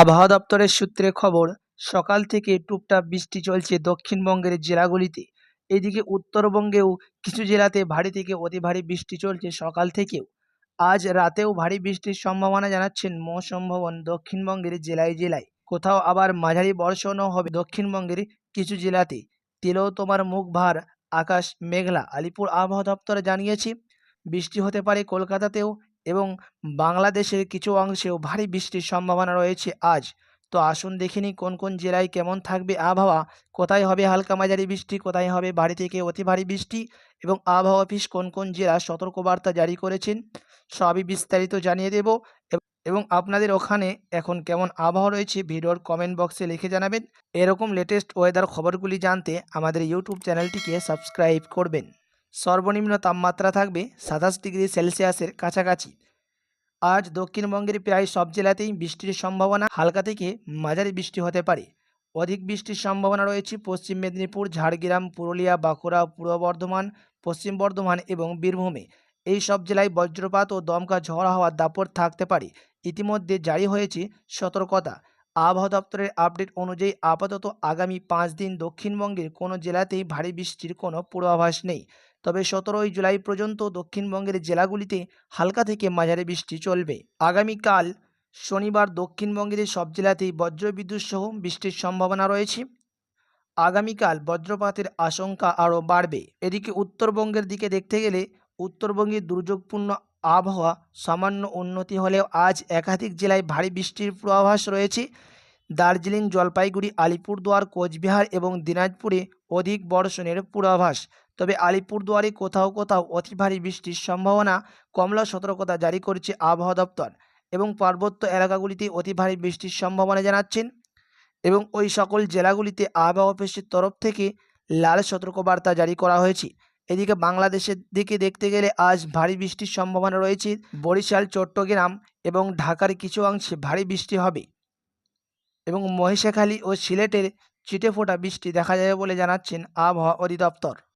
আবহাওয়া দপ্তরের সূত্রে খবর, সকাল থেকে টুপটাপ বৃষ্টি চলছে দক্ষিণবঙ্গের জেলাগুলিতে। এদিকে উত্তরবঙ্গেও কিছু জেলাতে ভারী থেকে অতি ভারী বৃষ্টি চলছে সকাল থেকেও। আজ রাতেও ভারী বৃষ্টির সম্ভাবনা জানাচ্ছেন মৌসুম ভবন দক্ষিণবঙ্গের জেলায় জেলায়। কোথাও আবার মাঝারি বর্ষণও হবে দক্ষিণবঙ্গের কিছু জেলাতে। তেলেও তোমার মুখ ভার, আকাশ মেঘলা, আলিপুর আবহাওয়া দপ্তর জানিয়েছে। বৃষ্টি হতে পারে কলকাতাতেও এবং বাংলাদেশের কিছু অংশেও ভারী বৃষ্টির সম্ভাবনা রয়েছে আজ। তো আসুন দেখিনি কোন কোন জেলায় কেমন থাকবে আবহাওয়া। কোথায় হবে হালকা মাঝারি বৃষ্টি, কোথায় হবে ভারী থেকে অতি ভারী বৃষ্টি এবং আবহাওয়া অফিস কোন কোন জেলা সতর্কবার্তা জারি করেছেন, সবই বিস্তারিত জানিয়ে দেব এবং আপনাদের ওখানে এখন কেমন আবহাওয়া রয়েছে ভিডিওর কমেন্ট বক্সে লিখে জানাবেন। এরকম লেটেস্ট ওয়েদার খবরগুলি জানতে আমাদের ইউটিউব চ্যানেলটিকে সাবস্ক্রাইব করবেন। সর্বনিম্ন তাপমাত্রা থাকবে সাতাশ ডিগ্রি সেলসিয়াসের কাছাকাছি। আজ দক্ষিণবঙ্গের প্রায় সব জেলাতেই বৃষ্টির সম্ভাবনা হালকা থেকে মাঝারি বৃষ্টি হতে পারে। অধিক বৃষ্টির সম্ভাবনা রয়েছে পশ্চিম মেদিনীপুর, ঝাড়গ্রাম, পুরুলিয়া, বাঁকুড়া, পূর্ব বর্ধমান, পশ্চিম বর্ধমান এবং বীরভূমে। এই সব জেলায় বজ্রপাত ও দমকা ঝড় হওয়ার দাপট থাকতে পারে। ইতিমধ্যে জারি হয়েছে সতর্কতা। আবহাওয়া দপ্তরের আপডেট অনুযায়ী আপাতত আগামী পাঁচ দিন দক্ষিণবঙ্গের কোনো জেলাতেই ভারী বৃষ্টির কোনো পূর্বাভাস নেই। তবে সতেরোই জুলাই পর্যন্ত দক্ষিণবঙ্গের জেলাগুলিতে হালকা থেকে মাঝারি বৃষ্টি চলবে। আগামীকাল শনিবার দক্ষিণবঙ্গের সব জেলাতেই বজ্রবিদ্যুৎ সহ বৃষ্টির সম্ভাবনা রয়েছে। আগামীকাল বজ্রপাতের আশঙ্কা আরও বাড়বে। এদিকে উত্তরবঙ্গের দিকে দেখতে গেলে উত্তরবঙ্গে দুর্যোগপূর্ণ আবহাওয়া সামান্য উন্নতি হলেও আজ একাধিক জেলায় ভারী বৃষ্টির পূর্বাভাস রয়েছে। দার্জিলিং, জলপাইগুড়ি, আলিপুরদুয়ার, কোচবিহার এবং দিনাজপুরে অধিক বর্ষণের পূর্বাভাস। তবে আলিপুরদুয়ারে কোথাও কোথাও অতি ভারী বৃষ্টির সম্ভাবনা, কমলা সতর্কতা জারি করেছে আবহাওয়া দপ্তর এবং পার্বত্য এলাকাগুলিতে অতি ভারী বৃষ্টির সম্ভাবনা জানাচ্ছেন এবং ওই সকল জেলাগুলিতে আবহাওয়া অফিসের তরফ থেকে লাল সতর্কবার্তা জারি করা হয়েছে। এদিকে বাংলাদেশের দিকে দেখতে গেলে আজ ভারী বৃষ্টির সম্ভাবনা রয়েছে। বরিশাল, চট্টগ্রাম এবং ঢাকার কিছু অংশে ভারী বৃষ্টি হবে এবং মহিষাখালী ও সিলেটের চিটেফোঁটা বৃষ্টি দেখা যাবে বলে জানাচ্ছেন আবহাওয়া অধিদপ্তর।